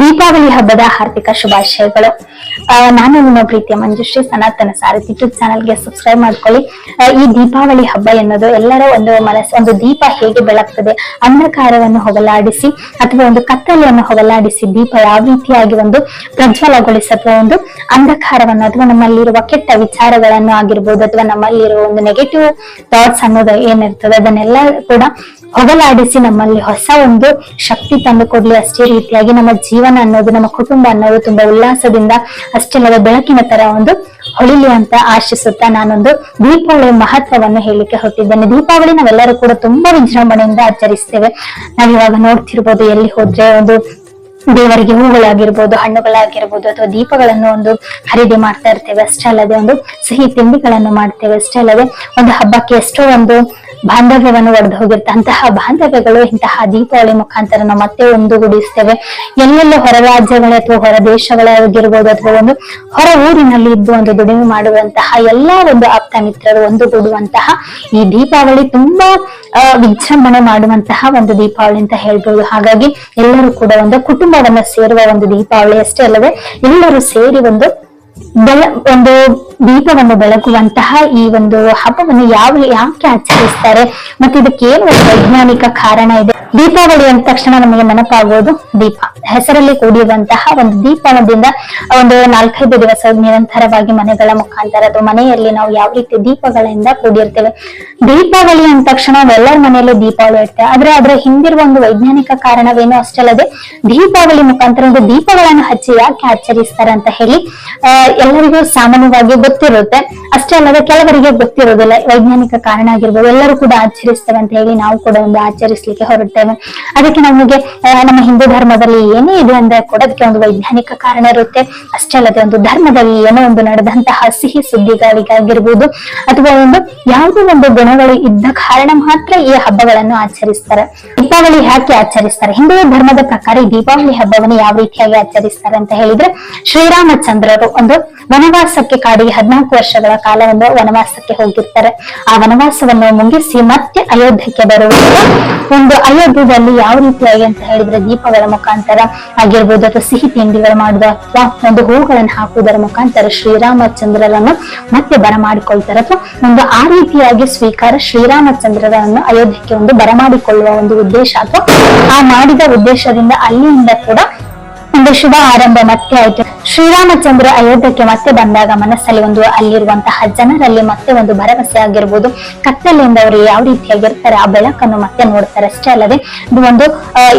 ದೀಪಾವಳಿ ಹಬ್ಬದ ಹಾರ್ದಿಕ ಶುಭಾಶಯಗಳು. ನಾನು ನಿಮ್ಮ ಪ್ರೀತಿಯ ಮಂಜುಶ್ರೀ, ಸನಾತನ ಸಾರಥಿ ಯೂಟ್ಯೂಬ್ ಚಾನಲ್ಗೆ ಸಬ್ಸ್ಕ್ರೈಬ್ ಮಾಡ್ಕೊಳ್ಳಿ. ಈ ದೀಪಾವಳಿ ಹಬ್ಬ ಎನ್ನುವುದು ಎಲ್ಲರ ಒಂದು ಮನಸ್ಸು, ಒಂದು ದೀಪ ಹೇಗೆ ಬೆಳಗ್ತದೆ, ಅಂಧಕಾರವನ್ನು ಹೊಗಲಾಡಿಸಿ ಅಥವಾ ಒಂದು ಕತ್ತಲೆಯನ್ನು ಹೊಗಲಾಡಿಸಿ ದೀಪ ಯಾವ ರೀತಿಯಾಗಿ ಒಂದು ಪ್ರಜ್ವಲಗೊಳಿಸಿ ಅಥವಾ ಒಂದು ಅಂಧಕಾರವನ್ನು ಅಥವಾ ನಮ್ಮಲ್ಲಿರುವ ಕೆಟ್ಟ ವಿಚಾರಗಳನ್ನು ಆಗಿರ್ಬೋದು ಅಥವಾ ನಮ್ಮಲ್ಲಿರುವ ಒಂದು ನೆಗೆಟಿವ್ ಥಾಟ್ಸ್ ಅನ್ನೋದು ಏನಿರ್ತದೆ, ಅದನ್ನೆಲ್ಲ ಕೂಡ ಹೊಗಲಾಡಿಸಿ ನಮ್ಮಲ್ಲಿ ಹೊಸ ಒಂದು ಶಕ್ತಿ ತಂದು ಕೊಡ್ಲಿ ಅಷ್ಟೇ ರೀತಿಯಾಗಿ ನಮ್ಮ ಜೀವನ ಅನ್ನೋದು, ನಮ್ಮ ಕುಟುಂಬ ಅನ್ನೋದು ತುಂಬಾ ಉಲ್ಲಾಸದಿಂದ ಅಷ್ಟೆಲ್ಲದ ಬೆಳಕಿನ ತರ ಒಂದು ಹೊಳಿಲಿ ಅಂತ ಆಶಿಸುತ್ತಾ ನಾನೊಂದು ದೀಪಾವಳಿ ಮಹತ್ವವನ್ನು ಹೇಳಿಕೆ ಹೊರಟಿದ್ದೇನೆ. ದೀಪಾವಳಿ ನಾವೆಲ್ಲರೂ ಕೂಡ ತುಂಬಾ ವಿಜೃಂಭಣೆಯಿಂದ ಆಚರಿಸ್ತೇವೆ. ನಾವಿವಾಗ ನೋಡ್ತಿರ್ಬೋದು ಎಲ್ಲಿ ಹೋದ್ರೆ ಒಂದು ದೇವರಿಗೆ ಹೂಗಳಾಗಿರ್ಬೋದು, ಹಣ್ಣುಗಳಾಗಿರ್ಬೋದು ಅಥವಾ ದೀಪಗಳನ್ನು ಒಂದು ಖರೀದಿ ಮಾಡ್ತಾ ಇರ್ತೇವೆ. ಅಷ್ಟೇ ಅಲ್ಲದೆ ಒಂದು ಸಿಹಿ ತಿಂಡಿಗಳನ್ನು ಮಾಡ್ತೇವೆ. ಅಷ್ಟೇ ಅಲ್ಲದೆ ಒಂದು ಹಬ್ಬಕ್ಕೆ ಎಷ್ಟೋ ಒಂದು ಬಾಂಧವ್ಯವನ್ನು ಒಡೆದು ಹೋಗಿರುತ್ತೆ. ಅಂತಹ ಬಾಂಧವ್ಯಗಳು, ಇಂತಹ ದೀಪಾವಳಿ ಮುಖಾಂತರ ನಾವು ಮತ್ತೆ ಒಂದುಗೂಡಿಸ್ತೇವೆ. ಎಲ್ಲೆಲ್ಲ ಹೊರ ರಾಜ್ಯಗಳ ಅಥವಾ ಹೊರ ದೇಶಗಳಾಗಿರ್ಬೋದು ಅಥವಾ ಒಂದು ಹೊರ ಊರಿನಲ್ಲಿ ಇದ್ದು ಒಂದು ದುಡಿಮೆ ಮಾಡುವಂತಹ ಎಲ್ಲಾ ಒಂದು ಆಪ್ತ ಮಿತ್ರರು ಒಂದುಗೂಡುವಂತಹ ಈ ದೀಪಾವಳಿ ತುಂಬಾ ವಿಜೃಂಭಣೆ ಮಾಡುವಂತಹ ಒಂದು ದೀಪಾವಳಿ ಅಂತ ಹೇಳ್ಬೋದು. ಹಾಗಾಗಿ ಎಲ್ಲರೂ ಕೂಡ ಒಂದು ಕುಟುಂಬವನ್ನ ಸೇರುವ ಒಂದು ದೀಪಾವಳಿ ಅಷ್ಟೇ ಅಲ್ಲದೆ, ಎಲ್ಲರೂ ಸೇರಿ ಒಂದು ಬೆಳ, ಒಂದು ದೀಪವನ್ನು ಬೆಳಗುವಂತಹ ಈ ಒಂದು ಹಬ್ಬವನ್ನು ಯಾವ, ಯಾಕೆ ಆಚರಿಸ್ತಾರೆ ಮತ್ತೆ ಇದಕ್ಕೆ ಏನು ಒಂದು ವೈಜ್ಞಾನಿಕ ಕಾರಣ ಇದೆ? ದೀಪಾವಳಿ ಅಂದ ತಕ್ಷಣ ನಮಗೆ ನೆನಪಾಗುವುದು ದೀಪ. ಹೆಸರಲ್ಲಿ ಕೂಡಿರುವಂತಹ ಒಂದು ದೀಪದಿಂದ ಒಂದು ನಾಲ್ಕೈದು ದಿವಸ ನಿರಂತರವಾಗಿ ಮನೆಗಳ ಮುಖಾಂತರ ಅದು ಮನೆಯಲ್ಲಿ ನಾವು ಯಾವ ರೀತಿ ದೀಪಗಳಿಂದ ಕೂಡಿರ್ತೇವೆ. ದೀಪಾವಳಿ ಅಂದ ತಕ್ಷಣ ಎಲ್ಲರ ಮನೆಯಲ್ಲೂ ದೀಪಾವಳಿ ಇರ್ತೇವೆ ಆದ್ರೆ ಅದರ ಹಿಂದಿರುವ ಒಂದು ವೈಜ್ಞಾನಿಕ ಕಾರಣವೇನು ಅಷ್ಟಲ್ಲದೆ ದೀಪಾವಳಿ ಮುಖಾಂತರ ಒಂದು ದೀಪಗಳನ್ನು ಹಚ್ಚಿ ಯಾಕೆ ಆಚರಿಸ್ತಾರೆ ಅಂತ ಹೇಳಿ ಎಲ್ಲರಿಗೂ ಸಾಮಾನ್ಯವಾಗಿ ಗೊತ್ತಿರುತ್ತೆ. ಅಷ್ಟೇ ಅಲ್ಲದೆ ಕೆಲವರಿಗೆ ಗೊತ್ತಿರೋದಿಲ್ಲ. ವೈಜ್ಞಾನಿಕ ಕಾರಣ ಆಗಿರ್ಬೋದು, ಎಲ್ಲರೂ ಕೂಡ ಆಚರಿಸ್ತೇವೆ ಅಂತ ಹೇಳಿ ನಾವು ಕೂಡ ಒಂದು ಆಚರಿಸ್ಲಿಕ್ಕೆ ಹೊರಡ್ತೇವೆ. ಅದಕ್ಕೆ ನಮಗೆ ನಮ್ಮ ಹಿಂದೂ ಧರ್ಮದಲ್ಲಿ ಏನೇ ಇದೆ ಅಂದ್ರೆ ಕೊಡೋದಕ್ಕೆ ಒಂದು ವೈಜ್ಞಾನಿಕ ಕಾರಣ ಇರುತ್ತೆ. ಅಷ್ಟೇ ಅಲ್ಲದೆ ಒಂದು ಧರ್ಮದಲ್ಲಿ ಏನೋ ಒಂದು ನಡೆದಂತಹ ಸಿಹಿ ಸುದ್ದಿಗಳಿಗಾಗಿರ್ಬೋದು, ಅಥವಾ ಒಂದು ಯಾವುದೋ ಒಂದು ಗುಣಗಳು ಇದ್ದ ಕಾರಣ ಮಾತ್ರ ಈ ಹಬ್ಬಗಳನ್ನು ಆಚರಿಸ್ತಾರೆ. ದೀಪಾವಳಿ ಯಾಕೆ ಆಚರಿಸ್ತಾರೆ? ಹಿಂದೂ ಧರ್ಮದ ಪ್ರಕಾರ ಈ ದೀಪಾವಳಿ ಹಬ್ಬವನ್ನು ಯಾವ ರೀತಿಯಾಗಿ ಆಚರಿಸ್ತಾರೆ ಅಂತ ಹೇಳಿದ್ರೆ, ಶ್ರೀರಾಮಚಂದ್ರರು ಒಂದು ವನವಾಸಕ್ಕೆ ಕಾಡಿ ಹದಿನಾಲ್ಕು ವರ್ಷಗಳ ಕಾಲ ಒಂದು ವನವಾಸಕ್ಕೆ ಹೋಗಿರ್ತಾರೆ. ಆ ವನವಾಸವನ್ನು ಮುಗಿಸಿ ಮತ್ತೆ ಅಯೋಧ್ಯಕ್ಕೆ ಬರುವ ಒಂದು ಅಯೋಧ್ಯದಲ್ಲಿ ಯಾವ ರೀತಿಯಾಗಿ ಅಂತ ಹೇಳಿದ್ರೆ ದೀಪಗಳ ಮುಖಾಂತರ ಆಗಿರ್ಬೋದು ಅಥವಾ ಸಿಹಿ ತಿಂಡಿಗಳು ಮಾಡುವ ಅಥವಾ ಒಂದು ಹೂಗಳನ್ನು ಹಾಕುವುದರ ಮುಖಾಂತರ ಶ್ರೀರಾಮಚಂದ್ರರನ್ನು ಮತ್ತೆ ಬರಮಾಡಿಕೊಳ್ತಾರೆ ಅಥವಾ ಒಂದು ಆ ರೀತಿಯಾಗಿ ಸ್ವೀಕಾರ ಶ್ರೀರಾಮಚಂದ್ರರನ್ನು ಅಯೋಧ್ಯಕ್ಕೆ ಒಂದು ಬರಮಾಡಿಕೊಳ್ಳುವ ಒಂದು ಉದ್ದೇಶ ಅಥವಾ ಆ ಮಾಡಿದ ಉದ್ದೇಶದಿಂದ ಅಲ್ಲಿಯಿಂದ ಕೂಡ ಒಂದು ಶುಭ ಆರಂಭ ಮತ್ತೆ ಆಯ್ತು. ಶ್ರೀರಾಮಚಂದ್ರ ಅಯೋಧ್ಯಕ್ಕೆ ಮತ್ತೆ ಬಂದಾಗ ಮನಸ್ಸಲ್ಲಿ ಒಂದು ಅಲ್ಲಿರುವಂತಹ ಜನರಲ್ಲಿ ಮತ್ತೆ ಒಂದು ಭರವಸೆ ಆಗಿರ್ಬೋದು. ಕತ್ತಲೆಯಿಂದ ಅವರು ಯಾವ ರೀತಿಯಾಗಿರ್ತಾರೆ ಆ ಬೆಳಕನ್ನು ಮತ್ತೆ ನೋಡ್ತಾರೆ ಅಷ್ಟೇ ಅಲ್ಲದೆ, ಇದು ಒಂದು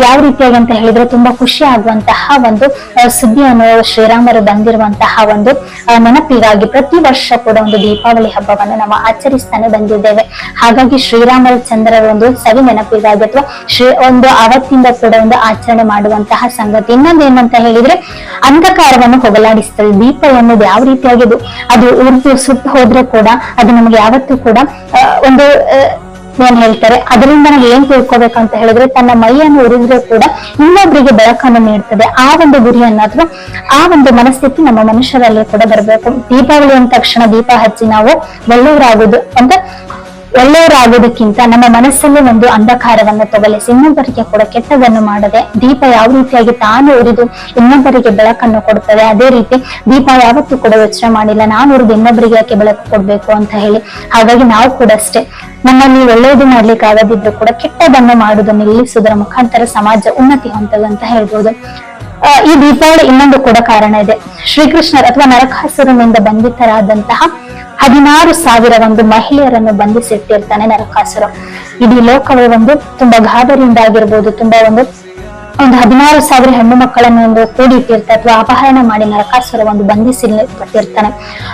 ಯಾವ ರೀತಿಯಾಗಿ ಅಂತ ಹೇಳಿದ್ರೆ ತುಂಬಾ ಖುಷಿ ಆಗುವಂತಹ ಒಂದು ಸುದ್ದಿಯನ್ನು ಶ್ರೀರಾಮರು ಬಂದಿರುವಂತಹ ಒಂದು ನೆನಪಿಗಾಗಿ ಪ್ರತಿ ವರ್ಷ ಕೂಡ ಒಂದು ದೀಪಾವಳಿ ಹಬ್ಬವನ್ನು ನಾವು ಆಚರಿಸ್ತಾನೆ ಬಂದಿದ್ದೇವೆ. ಹಾಗಾಗಿ ಶ್ರೀರಾಮಚಂದ್ರರ ಒಂದು ಸವಿ ನೆನಪಿಗಾಗಿ ಅಥವಾ ಶ್ರೀ, ಒಂದು ಅವತ್ತಿಂದ ಕೂಡ ಒಂದು ಆಚರಣೆ ಮಾಡುವಂತಹ ಸಂಗತಿ. ಇನ್ನೊಂದು ಏನಂತ ಹೇಳಿದ್ರೆ, ಅಂಧಕಾರವನ್ನು ಹೋಗಲಾಡಿಸ್ತದೆ ದೀಪ ಎನ್ನುವುದು ಯಾವ ರೀತಿಯಾಗಿದ್ದು ಅದು ಉರಿದು ಸುಟ್ಟು ಹೋದ್ರೆ ಕೂಡ ಅದು ನಮ್ಗೆ ಯಾವತ್ತೂ ಕೂಡ ಒಂದು ಏನ್ ಹೇಳ್ತಾರೆ, ಅದರಿಂದ ನಾವು ಏನ್ ತಿಳ್ಕೊಬೇಕು ಅಂತ ಹೇಳಿದ್ರೆ ತನ್ನ ಮೈಯನ್ನು ಉರಿದ್ರೆ ಕೂಡ ಇನ್ನೊಬ್ಬರಿಗೆ ಬೆಳಕನ್ನು ನೀಡ್ತದೆ. ಆ ಒಂದು ಗುರಿಯನ್ನ ಅಥವಾ ಆ ಒಂದು ಮನಸ್ಥಿತಿ ನಮ್ಮ ಮನುಷ್ಯರಲ್ಲಿ ಕೂಡ ಬರಬೇಕು. ದೀಪಾವಳಿ ಅಂದ ತಕ್ಷಣ ದೀಪ ಹಚ್ಚಿ ನಾವು ಒಳ್ಳೆಯವರಾಗುದು ಅಂತ ಒಳ್ಳೆಯವರಾಗೋದಕ್ಕಿಂತ ನಮ್ಮ ಮನಸ್ಸಲ್ಲಿ ಒಂದು ಅಂಧಕಾರವನ್ನು ತೊಗಲಿಸಿ ಇನ್ನೊಬ್ಬರಿಗೆ ಕೂಡ ಕೆಟ್ಟದನ್ನು ಮಾಡದೆ ದೀಪ ಯಾವ ರೀತಿಯಾಗಿ ತಾನು ಉರಿದು ಇನ್ನೊಬ್ಬರಿಗೆ ಬೆಳಕನ್ನು ಕೊಡುತ್ತದೆ, ಅದೇ ರೀತಿ ದೀಪ ಯಾವತ್ತೂ ಕೂಡ ಯೋಚನೆ ಮಾಡಿಲ್ಲ, ನಾನು ಉರಿದು ಇನ್ನೊಬ್ಬರಿಗೆ ಯಾಕೆ ಬೆಳಕು ಕೊಡ್ಬೇಕು ಅಂತ ಹೇಳಿ. ಹಾಗಾಗಿ ನಾವು ಕೂಡ ಅಷ್ಟೇ. ನಮ್ಮಲ್ಲಿ ಒಳ್ಳೆಯದು ಮಾಡ್ಲಿಕ್ಕೆ ಆಗದಿದ್ರು ಕೂಡ ಕೆಟ್ಟದನ್ನು ಮಾಡುವುದನ್ನು ನಿಲ್ಲಿಸುವುದರ ಮುಖಾಂತರ ಸಮಾಜ ಉನ್ನತಿ ಹೊಂದದು ಅಂತ ಹೇಳ್ಬೋದು. ಈ ದೀಪಾವಳಿ ಇನ್ನೊಂದು ಕೂಡ ಕಾರಣ ಇದೆ. ಶ್ರೀಕೃಷ್ಣರ ಅಥವಾ ನರಕಾಸುರನಿಂದ ಬಂಧಿತರಾದಂತಹ ಹದಿನಾರು ಸಾವಿರ ಒಂದು ಮಹಿಳೆಯರನ್ನು ಬಂಧಿಸಿಟ್ಟಿರ್ತಾನೆ ನರಕಾಸುರ. ಇಡೀ ಲೋಕವೇ ಒಂದು ತುಂಬಾ ಗಾಬರಿಯಿಂದ ಆಗಿರ್ಬೋದು ತುಂಬಾ ಒಂದು ಒಂದು ಹದಿನಾರು ಸಾವಿರ ಹೆಣ್ಣು ಮಕ್ಕಳನ್ನು ಒಂದು ಕೂಡಿಟ್ಟಿರ್ತ ಅಥವಾ ಅಪಹರಣ ಮಾಡಿ ನರಕಾಸುರ ಒಂದು ಬಂಧಿಸಿರ್ತಾನೆ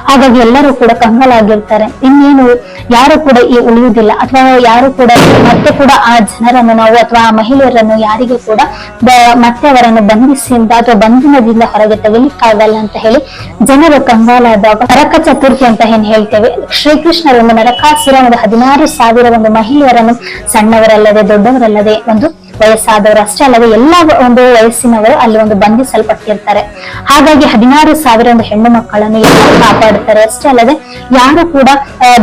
ಹಾಗಾಗಿ ಎಲ್ಲರೂ ಕೂಡ ಕಂಗಲಾಗಿರ್ತಾರೆ. ಇನ್ನೇನು ಯಾರು ಕೂಡ ಈ ಉಳಿಯುವುದಿಲ್ಲ. ಅಥವಾ ಯಾರು ಕೂಡ ಮತ್ತೆ ಕೂಡ ಆ ಜನರನ್ನು ನಾವು ಅಥವಾ ಆ ಮಹಿಳೆಯರನ್ನು ಯಾರಿಗೆ ಕೂಡ ಮತ್ತೆ ಅವರನ್ನು ಬಂಧಿಸಿಂದ ಅಥವಾ ಬಂಧನದಿಂದ ಹೊರಗೆ ತೆಗಿಲಿಕ್ಕಾಗಲ್ಲ ಅಂತ ಹೇಳಿ ಜನರು ಕಂಗಾಲಾದಾಗ ನರಕ ಚತುರ್ಥಿ ಅಂತ ಏನ್ ಹೇಳ್ತೇವೆ. ಶ್ರೀಕೃಷ್ಣರನ್ನು ನರಕಾಸುರ ಒಂದು ಹದಿನಾರು ಸಾವಿರ ಒಂದು ಮಹಿಳೆಯರನ್ನು ಸಣ್ಣವರಲ್ಲದೆ ದೊಡ್ಡವರಲ್ಲದೆ ಒಂದು ವಯಸ್ಸಾದವರು ಅಷ್ಟೇ ಅಲ್ಲದೆ ಎಲ್ಲಾ ಒಂದು ವಯಸ್ಸಿನವರು ಅಲ್ಲಿ ಒಂದು ಬಂಧಿಸಲ್ಪಟ್ಟಿರ್ತಾರೆ ಹಾಗಾಗಿ ಹದಿನಾರು ಸಾವಿರ ಒಂದು ಹೆಣ್ಣು ಮಕ್ಕಳನ್ನು ಯಾರು ಕಾಪಾಡುತ್ತಾರೆ ಅಷ್ಟೇ ಅಲ್ಲದೆ ಯಾರು ಕೂಡ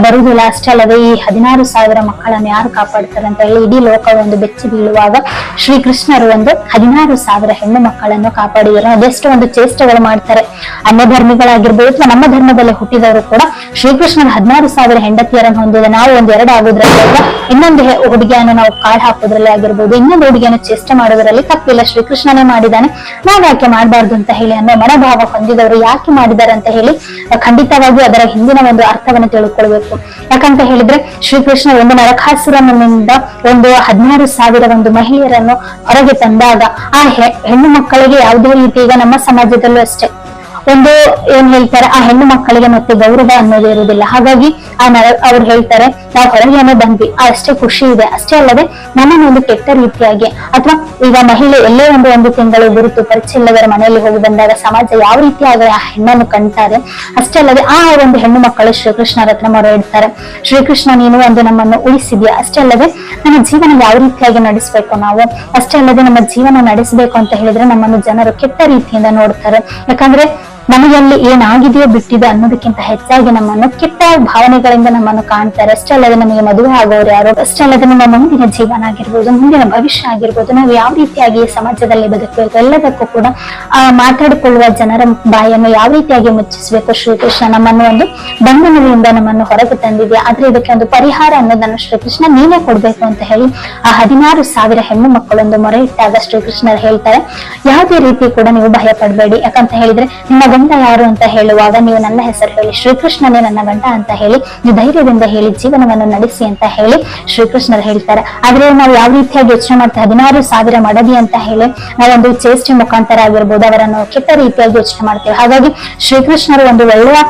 ಬರುವುದಿಲ್ಲ. ಅಷ್ಟೇ ಅಲ್ಲದೆ ಈ ಹದಿನಾರು ಸಾವಿರ ಮಕ್ಕಳನ್ನು ಯಾರು ಕಾಪಾಡ್ತಾರೆ ಅಂತ ಹೇಳಿ ಇಡೀ ಲೋಕ ಒಂದು ಬೆಚ್ಚಿ ಬೀಳುವಾಗ ಶ್ರೀಕೃಷ್ಣರು ಒಂದು ಹದಿನಾರು ಸಾವಿರ ಹೆಣ್ಣು ಮಕ್ಕಳನ್ನು ಕಾಪಾಡಿದರು. ಅದೆಷ್ಟು ಒಂದು ಚೇಷ್ಟೆಗಳು ಮಾಡ್ತಾರೆ. ಅನ್ಯ ಧರ್ಮಿಗಳಾಗಿರ್ಬೋದು ಅಥವಾ ನಮ್ಮ ಧರ್ಮದಲ್ಲಿ ಹುಟ್ಟಿದವರು ಕೂಡ ಶ್ರೀಕೃಷ್ಣನ ಹದಿನಾರು ಸಾವಿರ ಹೆಂಡತಿಯರನ್ನು ಹೊಂದಿದ ನಾವು ಒಂದ್ ಎರಡು ಆಗೋದ್ರಲ್ಲಿ ಇನ್ನೊಂದು ಹುಡುಗಿಯನ್ನು ನಾವು ಕಾಳು ಹಾಕೋದ್ರಲ್ಲಿ ಆಗಿರ್ಬೋದು, ಇನ್ನೊಂದು ಹುಡುಗಿಯನ್ನು ಚೇಷ್ಟೆ ಮಾಡುವುದರಲ್ಲಿ ತಪ್ಪಿಲ್ಲ. ಶ್ರೀಕೃಷ್ಣನೇ ಮಾಡಿದ್ದಾನೆ. ನಾವ್ ಯಾಕೆ ಮಾಡಬಾರ್ದು ಅಂತ ಹೇಳಿ ಅನ್ನೋ ಮನೋಭಾವ ಹೊಂದಿದವರು ಯಾಕೆ ಮಾಡಿದ್ದಾರೆ ಅಂತ ಹೇಳಿ ಖಂಡಿತವಾಗಿ ಅದರ ಹಿಂದಿನ ಒಂದು ಅರ್ಥವನ್ನು ತಿಳ್ಕೊಳ್ಬೇಕು. ಯಾಕಂತ ಹೇಳಿದ್ರೆ, ಶ್ರೀಕೃಷ್ಣ ಒಂದು ನರಕಾಸುರನಿಂದ ಒಂದು ಹದಿನಾರು ಸಾವಿರ ಒಂದು ಮಹಿಳೆಯರನ್ನು ಹೊರಗೆ ತಂದಾಗ, ಆ ಹೆಣ್ಣು ಮಕ್ಕಳಿಗೆ ಯಾವುದೇ ರೀತಿ ಈಗ ನಮ್ಮ ಸಮಾಜದಲ್ಲೂ ಅಷ್ಟೇ. ಒಂದು ಏನ್ ಹೇಳ್ತಾರೆ, ಆ ಹೆಣ್ಣು ಮಕ್ಕಳಿಗೆ ಮತ್ತೆ ಗೌರವ ಅನ್ನೋದು ಇರುವುದಿಲ್ಲ. ಹಾಗಾಗಿ ಆ ನರ, ಅವ್ರು ಹೇಳ್ತಾರೆ, ನಾವು ಹೊರಗೇನೆ ಬಂದ್ವಿ, ಅಷ್ಟೇ ಖುಷಿ ಇದೆ. ಅಷ್ಟೇ ಅಲ್ಲದೆ ನಮ್ಮನ್ನು ಒಂದು ಕೆಟ್ಟ ರೀತಿಯಾಗಿ, ಅಥವಾ ಈಗ ಮಹಿಳೆ ಎಲ್ಲೇ ಒಂದು ಒಂದು ತಿಂಗಳು ಗುರುತು ಪರಿಚಯ ಇಲ್ಲದರ ಮನೆಯಲ್ಲಿ ಹೋಗಿ ಬಂದಾಗ ಸಮಾಜ ಯಾವ ರೀತಿಯಾಗಿ ಆ ಹೆಣ್ಣನ್ನು ಕಾಣ್ತಾರೆ ಅಷ್ಟೇ ಅಲ್ಲದೆ ಆ ಒಂದು ಹೆಣ್ಣು ಮಕ್ಕಳು ಶ್ರೀಕೃಷ್ಣರ ಹತ್ರ ಮೊರೆ ಇಡ್ತಾರೆ ಶ್ರೀಕೃಷ್ಣ, ನೀನು ಒಂದು ನಮ್ಮನ್ನು ಉಳಿಸಿದ್ಯಾ? ಅಷ್ಟೇ ಅಲ್ಲದೆ ನಮ್ಮ ಜೀವನ ಯಾವ ರೀತಿಯಾಗಿ ನಡೆಸಬೇಕು ನಾವು? ಅಷ್ಟೇ ಅಲ್ಲದೆ, ನಮ್ಮ ಜೀವನ ನಡೆಸಬೇಕು ಅಂತ ಹೇಳಿದ್ರೆ ನಮ್ಮನ್ನು ಜನರು ಕೆಟ್ಟ ರೀತಿಯಿಂದ ನೋಡ್ತಾರೆ. ಯಾಕಂದ್ರೆ ನಮಗಲ್ಲಿ ಏನಾಗಿದೆಯೋ ಬಿಟ್ಟಿದೆ ಅನ್ನೋದಕ್ಕಿಂತ ಹೆಚ್ಚಾಗಿ ನಮ್ಮನ್ನು ಕೆಟ್ಟ ಭಾವನೆಗಳಿಂದ ನಮ್ಮನ್ನು ಕಾಣ್ತಾರೆ. ಅಷ್ಟೇ ಅಲ್ಲದೆ ನಮಗೆ ಮದುವೆ ಆಗೋರು ಯಾರು, ಅಷ್ಟೇ ಅಲ್ಲದೆ ನಮ್ಮ ಮುಂದಿನ ಜೀವನ ಆಗಿರ್ಬೋದು, ಮುಂದಿನ ಭವಿಷ್ಯ ಆಗಿರ್ಬೋದು, ನಾವು ಯಾವ ರೀತಿಯಾಗಿ ಸಮಾಜದಲ್ಲಿ ಬದುಕಬೇಕು ಎಲ್ಲದಕ್ಕೂ ಕೂಡ, ಆ, ಮಾತಾಡಿಕೊಳ್ಳುವ ಜನರ ಬಾಯನ್ನು ಯಾವ ರೀತಿಯಾಗಿ ಮುಚ್ಚಿಸಬೇಕು? ಶ್ರೀಕೃಷ್ಣ ನಮ್ಮನ್ನು ಒಂದು ಬಂಧನದಿಂದ ನಮ್ಮನ್ನು ಹೊರಗೆ ತಂದಿದೆ ಆದ್ರೆ ಇದಕ್ಕೆ ಒಂದು ಪರಿಹಾರ ಅನ್ನೋದನ್ನು ಶ್ರೀಕೃಷ್ಣ ನೀನೇ ಕೊಡ್ಬೇಕು ಅಂತ ಹೇಳಿ ಆ ಹದಿನಾರು ಸಾವಿರ ಹೆಣ್ಣು ಮಕ್ಕಳೊಂದು ಮೊರೆ ಇಟ್ಟಾಗ ಶ್ರೀಕೃಷ್ಣರು ಹೇಳ್ತಾರೆ, ಯಾವುದೇ ರೀತಿ ಕೂಡ ನೀವು ಭಯ ಪಡಬೇಡಿ ಯಾಕಂತ ಹೇಳಿದ್ರೆ, ನಿಮ್ಮ ಗಂಡ ಯಾರು ಅಂತ ಹೇಳುವಾಗ ನೀವು ನನ್ನ ಹೆಸರು ಹೇಳಿ, ಶ್ರೀಕೃಷ್ಣನೇ ನನ್ನ ಗಂಡ ಅಂತ ಹೇಳಿ, ನೀವು ಧೈರ್ಯದಿಂದ ಹೇಳಿ, ಜೀವನವನ್ನು ನಡೆಸಿ ಅಂತ ಹೇಳಿ ಶ್ರೀಕೃಷ್ಣರು ಹೇಳ್ತಾರೆ. ಆದ್ರೆ ನಾವು ಯಾವ ರೀತಿಯಾಗಿ ಯೋಚನೆ ಮಾಡ್ತಾ ಹದಿನಾರು ಸಾವಿರ ಮಡದಿ ಅಂತ ಹೇಳಿ ನಾವೊಂದು ಚೇಷ್ಟೆ ಮುಖಾಂತರ ಆಗಿರ್ಬೋದು, ಅವರನ್ನು ಕೆಟ್ಟ ರೀತಿಯಾಗಿ ಯೋಚನೆ ಮಾಡ್ತೇವೆ. ಹಾಗಾಗಿ ಶ್ರೀಕೃಷ್ಣರು ಒಂದು ಒಳ್ಳೆಯ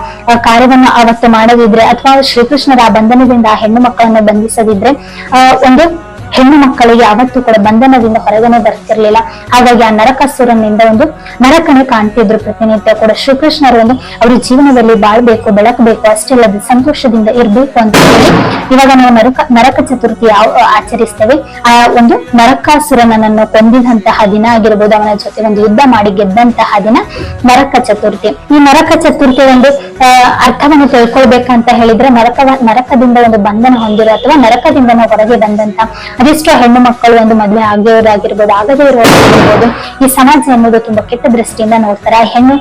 ಕಾರ್ಯವನ್ನು ಅವತ್ತು ಮಾಡದಿದ್ರೆ ಅಥವಾ ಶ್ರೀಕೃಷ್ಣರ ಆ ಬಂಧನದಿಂದ ಆ ಹೆಣ್ಣು ಮಕ್ಕಳನ್ನು ಬಂಧಿಸದಿದ್ರೆ ಒಂದು ಹೆಣ್ಣು ಮಕ್ಕಳಿಗೆ ಯಾವತ್ತೂ ಕೂಡ ಬಂಧನದಿಂದ ಹೊರಗನೆ ಬರ್ತಿರ್ಲಿಲ್ಲ ಹಾಗಾಗಿ ಆ ನರಕಾಸುರನಿಂದ ಒಂದು ನರಕನೇ ಕಾಣ್ತಿದ್ರು ಪ್ರತಿನಿತ್ಯ ಕೂಡ. ಶ್ರೀಕೃಷ್ಣರು ಒಂದು ಅವ್ರ ಜೀವನದಲ್ಲಿ ಬಾಳ್ಬೇಕು, ಬೆಳಕಬೇಕು ಅಷ್ಟೇ ಅಲ್ಲದೆ ಸಂತೋಷದಿಂದ ಇರ್ಬೇಕು ಅಂತ ಹೇಳಿ ಇವಾಗ ನಾವು ನರಕ ನರಕ ಚತುರ್ಥಿ ಯಾವ ಆಚರಿಸ್ತೇವೆ. ಆ ಒಂದು ನರಕಾಸುರನನ್ನು ಕೊಂದಿದಂತಹ ದಿನ ಆಗಿರ್ಬೋದು, ಅವನ ಜೊತೆ ಒಂದು ಯುದ್ಧ ಮಾಡಿ ಗೆದ್ದಂತಹ ದಿನ ನರಕ ಚತುರ್ಥಿ. ಈ ನರಕ ಚತುರ್ಥಿ ಒಂದು ಅರ್ಥವನ್ನು ತಿಳ್ಕೊಳ್ಬೇಕಂತ ಹೇಳಿದ್ರೆ ನರಕ ನರಕದಿಂದ ಒಂದು ಬಂಧನ ಹೊಂದಿರೋ ಅಥವಾ ನರಕದಿಂದ ಹೊರಗೆ ಬಂದಂತ ಅದೆಷ್ಟೋ ಹೆಣ್ಣು ಮಕ್ಕಳು ಒಂದು ಮದುವೆ ಆಗಿರೋರಾಗಿರ್ಬೋದು ಆಗದೇ ಇರೋರಾಗಿರ್ಬೋದು ಈ ಸಮಾಜ ಅನ್ನೋದು ತುಂಬಾ ಕೆಟ್ಟ ದೃಷ್ಟಿಯಿಂದ ನೋಡ್ತಾರೆ. ಆ ಹೆಣ್ಣು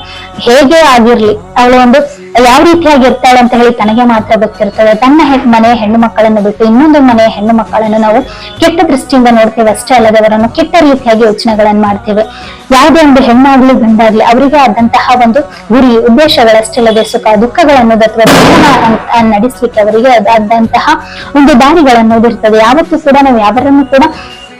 ಹೇಗೆ ಆಗಿರ್ಲಿ, ಅವಳು ಒಂದು ಯಾವ ರೀತಿಯಾಗಿ ಇರ್ತಾಳೆ ಅಂತ ಹೇಳಿ ತನಗೆ ಮಾತ್ರ ಗೊತ್ತಿರ್ತದೆ. ತನ್ನ ಮನೆ ಹೆಣ್ಣು ಮಕ್ಕಳನ್ನು ಬಿಟ್ಟು ಇನ್ನೊಂದು ಮನೆ ಹೆಣ್ಣು ಮಕ್ಕಳನ್ನು ನಾವು ಕೆಟ್ಟ ದೃಷ್ಟಿಯಿಂದ ನೋಡ್ತೇವೆ ಅಷ್ಟೇ ಅಲ್ಲದೆ ಅವರನ್ನು ಕೆಟ್ಟ ರೀತಿಯಾಗಿ ಯೋಚನೆಗಳನ್ನು ಮಾಡ್ತೇವೆ. ಯಾವುದೇ ಒಂದು ಹೆಣ್ಣಾಗ್ಲಿ ಗಂಡಾಗ್ಲಿ ಅವರಿಗೆ ಆದಂತಹ ಒಂದು ಗುರಿ, ಉದ್ದೇಶಗಳಷ್ಟೇ ಅಲ್ಲದೆ ಸುಖ, ದುಃಖಗಳನ್ನು ಅನ್ ಅವರಿಗೆ ಆದಂತಹ ಒಂದು ದಾರಿಗಳನ್ನು ಇರ್ತದೆ ಯಾವತ್ತೂ ಕೂಡ ನಾವು ಯಾವರನ್ನು ಕೂಡ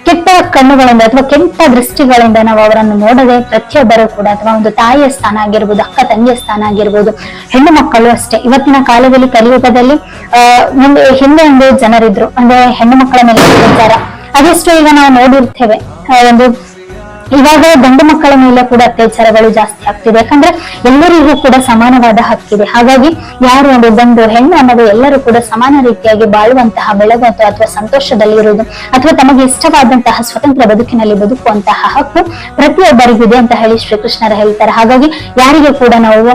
ಕೆಟ್ಟ ಕಣ್ಣುಗಳಿಂದ ಅಥವಾ ಕೆಟ್ಟ ದೃಷ್ಟಿಗಳಿಂದ ನಾವು ಅವರನ್ನು ನೋಡದೆ ಪ್ರತಿಯೊಬ್ಬರು ಕೂಡ ಅಥವಾ ಒಂದು ತಾಯಿಯ ಸ್ಥಾನ ಆಗಿರ್ಬೋದು, ಅಕ್ಕ ತಂಗಿಯ ಸ್ಥಾನ ಆಗಿರ್ಬೋದು, ಹೆಣ್ಣು ಮಕ್ಕಳು ಅಷ್ಟೇ. ಇವತ್ತಿನ ಕಾಲದಲ್ಲಿ ಕಲಿಯುಗದಲ್ಲಿ ಒಂದು ಹಿಂದೆ ಒಂದು ಜನರಿದ್ರು. ಅಂದ್ರೆ ಹೆಣ್ಣು ಮಕ್ಕಳ ಮೇಲೆ ಅದೆಷ್ಟು ಈಗ ನಾವು ನೋಡಿರ್ತೇವೆ. ಒಂದು ಇವಾಗ ಗಂಡು ಮಕ್ಕಳ ಮೇಲೆ ಕೂಡ ಅತ್ಯಾಚಾರಗಳು ಜಾಸ್ತಿ ಆಗ್ತಿದೆ ಯಾಕಂದ್ರೆ ಎಲ್ಲರಿಗೂ ಕೂಡ ಸಮಾನವಾದ ಹಕ್ಕಿದೆ. ಹಾಗಾಗಿ ಯಾರು ಒಂದು ಗಂಡು, ಹೆಣ್ಣು ಅನ್ನೋದು ಎಲ್ಲರೂ ಕೂಡ ಸಮಾನ ರೀತಿಯಾಗಿ ಬಾಳುವಂತಹ ಬೆಳಗುವಂತಹ ಅಥವಾ ಸಂತೋಷದಲ್ಲಿ ಇರುವುದು ಅಥವಾ ತಮಗೆ ಇಷ್ಟವಾದಂತಹ ಸ್ವತಂತ್ರ ಬದುಕಿನಲ್ಲಿ ಬದುಕುವಂತಹ ಹಕ್ಕು ಪ್ರತಿಯೊಬ್ಬರಿಗಿದೆ ಅಂತ ಹೇಳಿ ಶ್ರೀಕೃಷ್ಣರ ಹೇಳ್ತಾರೆ. ಹಾಗಾಗಿ ಯಾರಿಗೆ ಕೂಡ ನಾವು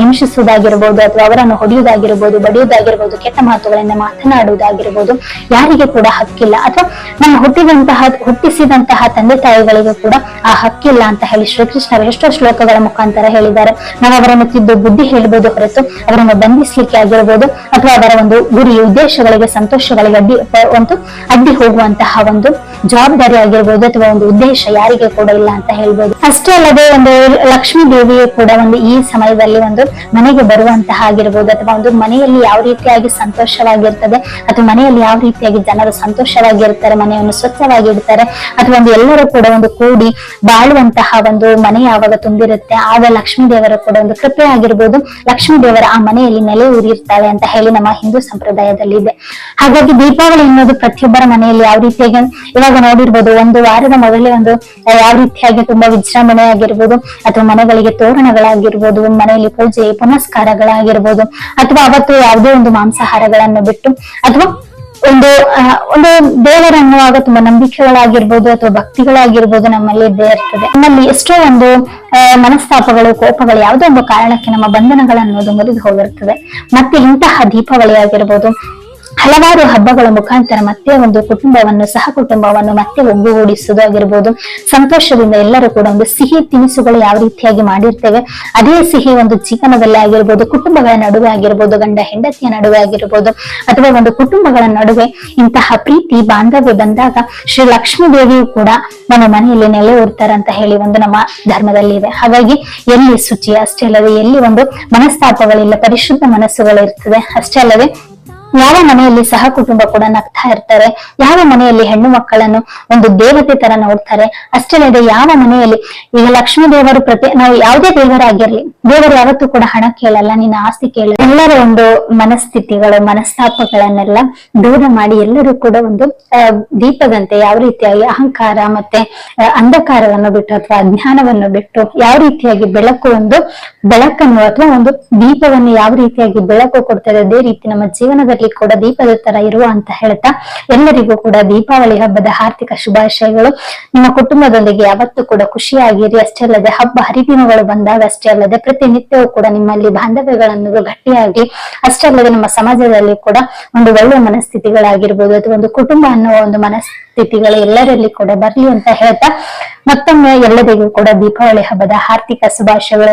ಹಿಂಸಿಸುವುದಾಗಿರ್ಬೋದು ಅಥವಾ ಅವರನ್ನು ಹೊಡೆಯುವುದಾಗಿರ್ಬೋದು, ಬಡಿಯುವುದಾಗಿರ್ಬೋದು, ಕೆಟ್ಟ ಮಾತುಗಳನ್ನ ಮಾತನಾಡುವುದಾಗಿರ್ಬೋದು, ಯಾರಿಗೆ ಕೂಡ ಹಕ್ಕಿಲ್ಲ. ಅಥವಾ ನಮ್ಮ ಹುಟ್ಟಿದಂತಹ, ಹುಟ್ಟಿಸಿದಂತಹ ತಂದೆ ತಾಯಿಗಳಿಗೆ ಕೂಡ ಆ ಹಕ್ಕಿಲ್ಲ ಅಂತ ಹೇಳಿ ಶ್ರೀಕೃಷ್ಣರು ಎಷ್ಟೋ ಶ್ಲೋಕಗಳ ಮುಖಾಂತರ ಹೇಳಿದ್ದಾರೆ. ನಾವು ಅವರನ್ನು ತಿದ್ದು ಬುದ್ಧಿ ಹೇಳ್ಬೋದು ಹೊರತು ಅವರನ್ನು ಬಂಧಿಸ್ಲಿಕ್ಕೆ ಆಗಿರ್ಬೋದು ಅಥವಾ ಅವರ ಒಂದು ಗುರಿ ಉದ್ದೇಶಗಳಿಗೆ, ಸಂತೋಷಗಳಿಗೆ ಅಡ್ಡಿ ಒಂದು ಅಡ್ಡಿ ಹೋಗುವಂತಹ ಒಂದು ಜವಾಬ್ದಾರಿ ಆಗಿರ್ಬೋದು ಅಥವಾ ಒಂದು ಉದ್ದೇಶ ಯಾರಿಗೆ ಕೂಡ ಇಲ್ಲ ಅಂತ ಹೇಳ್ಬೋದು. ಅಷ್ಟೇ ಅಲ್ಲದೆ ಒಂದು ಲಕ್ಷ್ಮೀ ದೇವಿಯು ಕೂಡ ಒಂದು ಈ ಸಮಯದಲ್ಲಿ ಒಂದು ಮನೆಗೆ ಬರುವಂತಹ ಆಗಿರ್ಬೋದು ಅಥವಾ ಒಂದು ಮನೆಯಲ್ಲಿ ಯಾವ ರೀತಿಯಾಗಿ ಸಂತೋಷವಾಗಿರ್ತದೆ ಅಥವಾ ಮನೆಯಲ್ಲಿ ಯಾವ ರೀತಿಯಾಗಿ ಜನರು ಸಂತೋಷವಾಗಿರ್ತಾರೆ, ಮನೆಯನ್ನು ಸ್ವಚ್ಛವಾಗಿ ಇಡ್ತಾರೆ ಅಥವಾ ಒಂದು ಎಲ್ಲರೂ ಕೂಡ ಒಂದು ಕೂಡಿ ಬಾಳುವಂತಹ ಒಂದು ಮನೆ ಯಾವಾಗ ತುಂಬಿರುತ್ತೆ, ಆಗ ಲಕ್ಷ್ಮೀ ದೇವರ ಕೂಡ ಒಂದು ಕೃಪೆ ಆಗಿರ್ಬೋದು. ಲಕ್ಷ್ಮೀ ದೇವರ ಆ ಮನೆಯಲ್ಲಿ ನೆಲೆ ಊರಿರ್ತಾಳೆ ಅಂತ ಹೇಳಿ ನಮ್ಮ ಹಿಂದೂ ಸಂಪ್ರದಾಯದಲ್ಲಿ ಇದೆ. ಹಾಗಾಗಿ ದೀಪಾವಳಿ ಅನ್ನೋದು ಪ್ರತಿಯೊಬ್ಬರ ಮನೆಯಲ್ಲಿ ಯಾವ ರೀತಿಯಾಗಿ, ಇವಾಗ ನೋಡಿರ್ಬೋದು, ಒಂದು ವಾರದ ಮೊದಲೇ ಒಂದು ಯಾವ ರೀತಿಯಾಗಿ ತುಂಬಾ ವಿಜೃಂಭಣೆ ಆಗಿರ್ಬೋದು ಅಥವಾ ಮನೆಗಳಿಗೆ ತೋರಣಗಳಾಗಿರ್ಬೋದು, ಮನೆಯಲ್ಲಿ ಪೂಜೆ, ಪುನಸ್ಕಾರಗಳಾಗಿರ್ಬೋದು, ಅಥವಾ ಅವತ್ತು ಯಾವುದೇ ಒಂದು ಮಾಂಸಾಹಾರಗಳನ್ನು ಬಿಟ್ಟು, ಅಥವಾ ಒಂದು ಒಂದು ದೇವರನ್ನುವಾಗ ತುಂಬಾ ನಂಬಿಕೆಗಳಾಗಿರ್ಬೋದು ಅಥವಾ ಭಕ್ತಿಗಳಾಗಿರ್ಬೋದು ನಮ್ಮಲ್ಲಿ ಇದ್ದೇ ಇರ್ತದೆ. ನಮ್ಮಲ್ಲಿ ಎಷ್ಟೋ ಒಂದು ಮನಸ್ತಾಪಗಳು, ಕೋಪಗಳು ಯಾವುದೋ ಒಂದು ಕಾರಣಕ್ಕೆ ನಮ್ಮ ಬಂಧನಗಳನ್ನೋದು ಮುರಿದು ಹೋಗಿರ್ತದೆ. ಮತ್ತೆ ಇಂತಹ ದೀಪಾವಳಿ ಆಗಿರ್ಬೋದು ಹಲವಾರು ಹಬ್ಬಗಳ ಮುಖಾಂತರ ಮತ್ತೆ ಒಂದು ಕುಟುಂಬವನ್ನು, ಸಹ ಕುಟುಂಬವನ್ನು ಮತ್ತೆ ಒಗ್ಗೂಡಿಸುವುದು ಆಗಿರ್ಬೋದು. ಸಂತೋಷದಿಂದ ಎಲ್ಲರೂ ಕೂಡ ಒಂದು ಸಿಹಿ ತಿನಿಸುಗಳು ಯಾವ ರೀತಿಯಾಗಿ ಮಾಡಿರ್ತೇವೆ, ಅದೇ ಸಿಹಿ ಒಂದು ಜೀವನದಲ್ಲಿ ಆಗಿರ್ಬೋದು, ಕುಟುಂಬಗಳ ನಡುವೆ ಆಗಿರ್ಬೋದು, ಗಂಡ ಹೆಂಡತಿಯ ನಡುವೆ ಆಗಿರ್ಬೋದು, ಅಥವಾ ಒಂದು ಕುಟುಂಬಗಳ ನಡುವೆ ಇಂತಹ ಪ್ರೀತಿ ಬಾಂಧವ್ಯ ಬಂದಾಗ ಶ್ರೀ ಲಕ್ಷ್ಮೀ ದೇವಿಯು ಕೂಡ ನಮ್ಮ ಮನೆಯಲ್ಲಿ ನೆಲೆ ಅಂತ ಹೇಳಿ ಒಂದು ನಮ್ಮ ಧರ್ಮದಲ್ಲಿ ಇದೆ. ಹಾಗಾಗಿ ಎಲ್ಲಿ ಶುಚಿ, ಅಷ್ಟೇ ಅಲ್ಲದೆ ಎಲ್ಲಿ ಒಂದು ಮನಸ್ತಾಪಗಳಿಲ್ಲ, ಪರಿಶುದ್ಧ ಮನಸ್ಸುಗಳು ಇರ್ತದೆ ಅಷ್ಟೇ ಅಲ್ಲದೆ ಯಾವ ಮನೆಯಲ್ಲಿ ಸಹ ಕುಟುಂಬ ಕೂಡ ನಗ್ತಾ ಇರ್ತಾರೆ, ಯಾವ ಮನೆಯಲ್ಲಿ ಹೆಣ್ಣು ಮಕ್ಕಳನ್ನು ಒಂದು ದೇವತೆ ತರ ನೋಡ್ತಾರೆ ಅಷ್ಟೇ ಯಾವ ಮನೆಯಲ್ಲಿ ಈಗ ಲಕ್ಷ್ಮೀ ದೇವರು ಪ್ರತಿ, ನಾವು ಯಾವುದೇ ದೇವರಾಗಿರ್ಲಿ ದೇವರು ಯಾವತ್ತೂ ಕೂಡ ಹಣ ಕೇಳಲ್ಲ, ನಿನ್ನ ಆಸ್ತಿ ಕೇಳಲ್ಲ. ಎಲ್ಲರ ಒಂದು ಮನಸ್ಥಿತಿಗಳು, ಮನಸ್ತಾಪಗಳನ್ನೆಲ್ಲ ದೂರ ಮಾಡಿ ಎಲ್ಲರೂ ಕೂಡ ಒಂದು ದೀಪದಂತೆ ಯಾವ ರೀತಿಯಾಗಿ ಅಹಂಕಾರ ಮತ್ತೆ ಅಂಧಕಾರವನ್ನು ಬಿಟ್ಟು ಅಥವಾ ಅಜ್ಞಾನವನ್ನು ಬಿಟ್ಟು ಯಾವ ರೀತಿಯಾಗಿ ಬೆಳಕು ಒಂದು, ಬೆಳಕನ್ನು ಅಥವಾ ಒಂದು ದೀಪವನ್ನು ಯಾವ ರೀತಿಯಾಗಿ ಬೆಳಕು ಕೊಡ್ತಾರೆ, ಅದೇ ರೀತಿ ನಮ್ಮ ಜೀವನದಲ್ಲಿ ಕೂಡ ದೀಪದ ತರ ಇರುವ ಅಂತ ಹೇಳ್ತಾ ಎಲ್ಲರಿಗೂ ಕೂಡ ದೀಪಾವಳಿ ಹಬ್ಬದ ಆರ್ಥಿಕ ಶುಭಾಶಯಗಳು. ನಿಮ್ಮ ಕುಟುಂಬದೊಂದಿಗೆ ಯಾವತ್ತೂ ಕೂಡ ಖುಷಿಯಾಗಿರಿ. ಅಷ್ಟೇ ಅಲ್ಲದೆ ಹಬ್ಬ ಹರಿದಿನಗಳು ಬಂದಾಗ ಅಷ್ಟೇ ಅಲ್ಲದೆ ಪ್ರತಿನಿತ್ಯವೂ ಕೂಡ ನಿಮ್ಮಲ್ಲಿ ಬಾಂಧವ್ಯಗಳನ್ನು ಗಟ್ಟಿಯಾಗಿ, ಅಷ್ಟೇ ಅಲ್ಲದೆ ನಮ್ಮ ಸಮಾಜದಲ್ಲಿ ಕೂಡ ಒಂದು ಒಳ್ಳೆಯ ಮನಸ್ಥಿತಿಗಳಾಗಿರ್ಬೋದು ಅಥವಾ ಒಂದು ಕುಟುಂಬ ಅನ್ನುವ ಒಂದು ಮನಸ್ಥಿತಿಗಳು ಎಲ್ಲರಲ್ಲಿ ಕೂಡ ಬರ್ಲಿ ಅಂತ ಹೇಳ್ತಾ ಮತ್ತೊಮ್ಮೆ ಎಲ್ಲರಿಗೂ ಕೂಡ ದೀಪಾವಳಿ ಹಬ್ಬದ ಆರ್ಥಿಕ ಶುಭಾಶಯಗಳು.